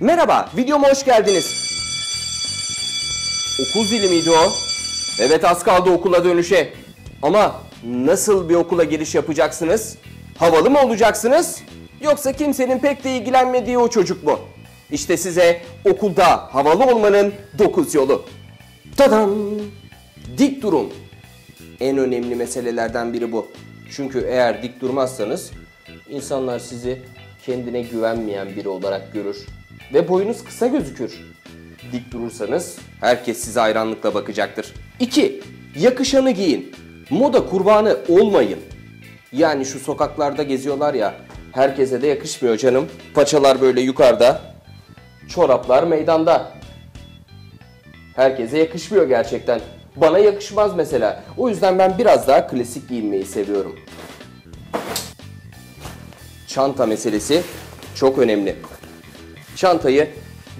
Merhaba, videoma hoş geldiniz. Okul zili miydi o? Evet az kaldı okula dönüşe. Ama nasıl bir okula giriş yapacaksınız? Havalı mı olacaksınız? Yoksa kimsenin pek de ilgilenmediği o çocuk mu? İşte size okulda havalı olmanın 9 yolu. Tadam! Dik durun. En önemli meselelerden biri bu. Çünkü eğer dik durmazsanız insanlar sizi kendine güvenmeyen biri olarak görür ve boyunuz kısa gözükür. Dik durursanız herkes size hayranlıkla bakacaktır. 2. Yakışanı giyin. Moda kurbanı olmayın. Yani şu sokaklarda geziyorlar ya herkese de yakışmıyor canım. Paçalar böyle yukarıda, çoraplar meydanda. Herkese yakışmıyor gerçekten. Bana yakışmaz mesela. O yüzden ben biraz daha klasik giyinmeyi seviyorum. Çanta meselesi çok önemli. Çantayı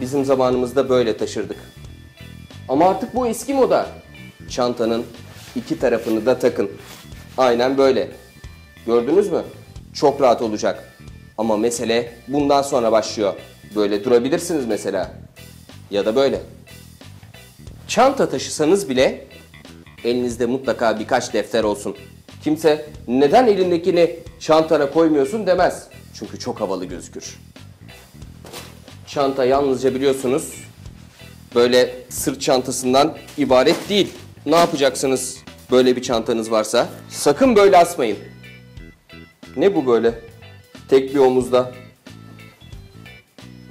bizim zamanımızda böyle taşırdık. Ama artık bu eski moda. Çantanın iki tarafını da takın. Aynen böyle. Gördünüz mü? Çok rahat olacak. Ama mesele bundan sonra başlıyor. Böyle durabilirsiniz mesela. Ya da böyle. Çanta taşısanız bile elinizde mutlaka birkaç defter olsun. Kimse neden elindekini çantana koymuyorsun demez. Çünkü çok havalı gözükür. Çanta yalnızca biliyorsunuz böyle sırt çantasından ibaret değil. Ne yapacaksınız böyle bir çantanız varsa? Sakın böyle asmayın. Ne bu böyle? Tek bir omuzda.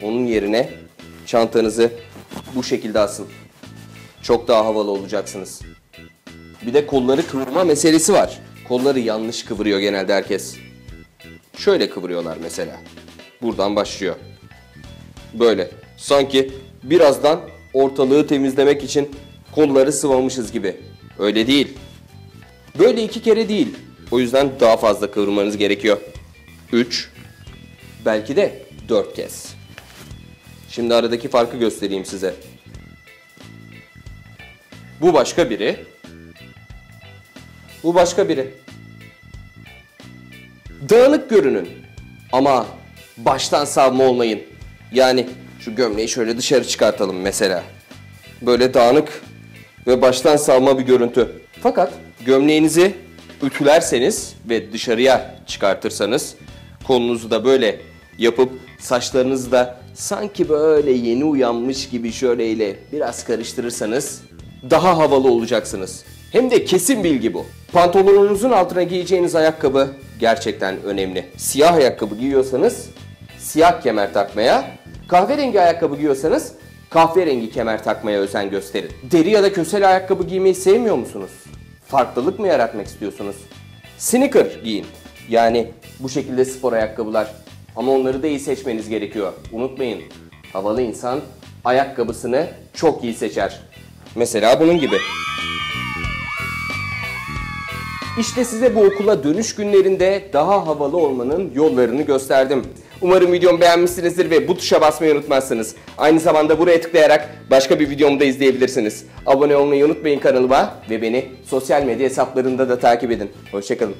Onun yerine çantanızı bu şekilde asın. Çok daha havalı olacaksınız. Bir de kolları kıvırma meselesi var. Kolları yanlış kıvırıyor genelde herkes. Şöyle kıvırıyorlar mesela. Buradan başlıyor. Böyle. Sanki birazdan ortalığı temizlemek için kolları sıvamışız gibi. Öyle değil. Böyle iki kere değil. O yüzden daha fazla kıvırmanız gerekiyor. Üç, belki de dört kez. Şimdi aradaki farkı göstereyim size. Bu başka biri. Bu başka biri. Dağınık görünün. Ama baştan savma olmayın. Yani şu gömleği şöyle dışarı çıkartalım mesela. Böyle dağınık ve baştan savma bir görüntü. Fakat gömleğinizi ütülerseniz ve dışarıya çıkartırsanız kolunuzu da böyle yapıp saçlarınızı da sanki böyle yeni uyanmış gibi şöyleyle biraz karıştırırsanız daha havalı olacaksınız. Hem de kesin bilgi bu. Pantolonunuzun altına giyeceğiniz ayakkabı gerçekten önemli. Siyah ayakkabı giyiyorsanız siyah kemer takmaya, kahverengi ayakkabı giyiyorsanız kahverengi kemer takmaya özen gösterin. Deri ya da kösel ayakkabı giymeyi sevmiyor musunuz? Farklılık mı yaratmak istiyorsunuz? Sneaker giyin. Yani bu şekilde spor ayakkabılar. Ama onları da iyi seçmeniz gerekiyor. Unutmayın, havalı insan ayakkabısını çok iyi seçer. Mesela bunun gibi. İşte size bu okula dönüş günlerinde daha havalı olmanın yollarını gösterdim. Umarım videomu beğenmişsinizdir ve bu tuşa basmayı unutmazsınız. Aynı zamanda buraya tıklayarak başka bir videomu da izleyebilirsiniz. Abone olmayı unutmayın kanalıma ve beni sosyal medya hesaplarında da takip edin. Hoşçakalın.